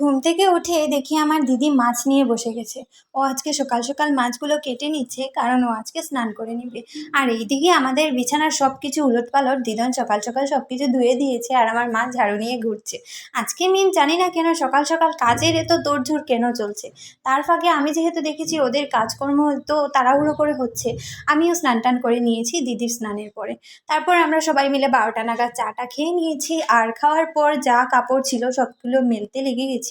ঘুম থেকে উঠে দেখি আমার দিদি মাছ নিয়ে বসে গেছে। ও আজকে সকাল সকাল মাছগুলো কেটে নিচ্ছে, কারণ ও আজকে স্নান করে নিবে। আর এইদিকে আমাদের বিছানার সব কিছু উলট পালট দিদন সকাল সকাল সব কিছু ধুয়ে দিয়েছে আর আমার মা ঝাড়ু নিয়ে ঘুরছে। আজকে মিন জানি না কেন সকাল সকাল কাজের এত তোড়ঝোড় কেন চলছে। তার ফাঁকে আমি যেহেতু দেখেছি ওদের কাজকর্ম তো তাড়াহুড়ো করে হচ্ছে, আমিও স্নান টান করে নিয়েছি দিদির স্নানের পরে। তারপর আমরা সবাই মিলে বারোটা নাগাদ চাটা খেয়ে নিয়েছি। আর খাওয়ার পর যা কাপড় ছিল সবগুলো মেলতে লেগে গেছি।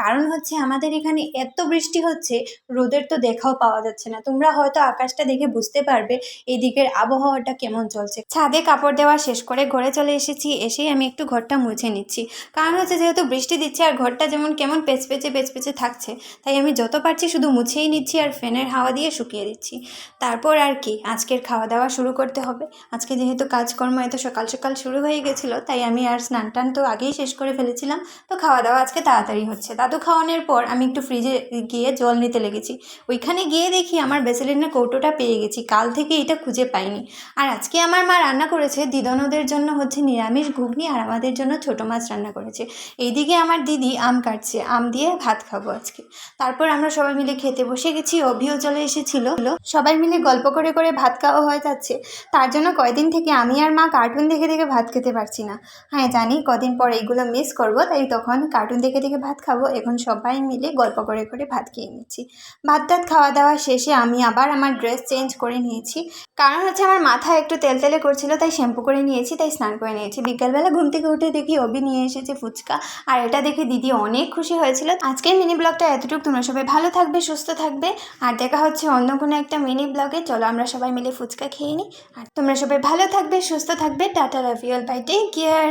কারণ হচ্ছে আমাদের এখানে এত বৃষ্টি হচ্ছে, রোদের তো দেখাও পাওয়া যাচ্ছে না। তোমরা হয়তো আকাশটা দেখে বুঝতে পারবে এই দিকের আবহাওয়াটা কেমন চলছে। ছাদে কাপড় দেওয়া শেষ করে ঘরে চলে এসেছি, এসেই আমি একটু ঘরটা মুছে নিচ্ছি। কারণ হচ্ছে যেহেতু বৃষ্টি দিচ্ছে আর ঘরটা যেমন কেমন পেচপেচে পেচপেচে থাকছে, তাই আমি যত পারছি শুধু মুছেই নিচ্ছি আর ফ্যানের হাওয়া দিয়ে শুকিয়ে দিচ্ছি। তারপর আর কি, আজকের খাওয়া দাওয়া শুরু করতে হবে। আজকে যেহেতু কাজকর্ম এত সকাল সকাল শুরু হয়ে গেছিল, তাই আমি আর স্নান টান তো আগেই শেষ করে ফেলেছিলাম। তো খাওয়া দাওয়া আজকে তাড়াতাড়ি হচ্ছে। দাদু খাওয়ানোর পর আমি একটু ফ্রিজে গিয়ে জল নিতে লেগেছি। ওইখানে গিয়ে দেখি আমার বেসেলিনের কৌটোটা পেয়ে গেছি। কাল থেকে এটা খুঁজে পাইনি। আর আজকে আমার মা রান্না করেছে। দিদনদের জন্য হচ্ছে নিরামিষ ঘুগনি আর আমাদের জন্য ছোটো মাছ রান্না করেছে। এইদিকে আমার দিদি আম কাটছে। আম দিয়ে ভাত খাব আজকে। তারপর আমরা সবাই মিলে খেতে বসে গেছি। অভিও চলে এসেছিল। সবাই মিলে গল্প করে করে ভাত খাওয়া হয়ে যাচ্ছে। তার জন্য কয়দিন থেকে আমি আর মা কার্টুন দেখে দেখে ভাত খেতে পারছি না। হ্যাঁ জানি কদিন পর এইগুলো মিস করব, তাই তখন কার্টুন দেখে দেখে ভাত খাব, এখন সবাই মিলে গল্প করে করে ভাত খেয়ে নিচ্ছি। ভাত টাত খাওয়া দাওয়া শেষে আমি আবার আমার ড্রেস চেঞ্জ করে নিয়েছি। কারণ হচ্ছে আমার মাথা একটু তেলতেলে করছিল, তাই শ্যাম্পু করে নিয়েছি, তাই স্নান করে নিয়েছি। বিকালবেলা ঘুম থেকে উঠে দেখি অবি নিয়ে এসেছে ফুচকা, আর এটা দেখে দিদি অনেক খুশি হয়েছিল। আজকের মিনি ব্লগটা এতটুকু, তোমরা সবাই ভালো থাকবে, সুস্থ থাকবে, আর দেখা হচ্ছে অন্য কোনো একটা মিনি ব্লগে চলো আমরা সবাই মিলে ফুচকা খেয়ে নিই, আর তোমরা সবাই ভালো থাকবে, সুস্থ থাকবে। Tata love you all bye take care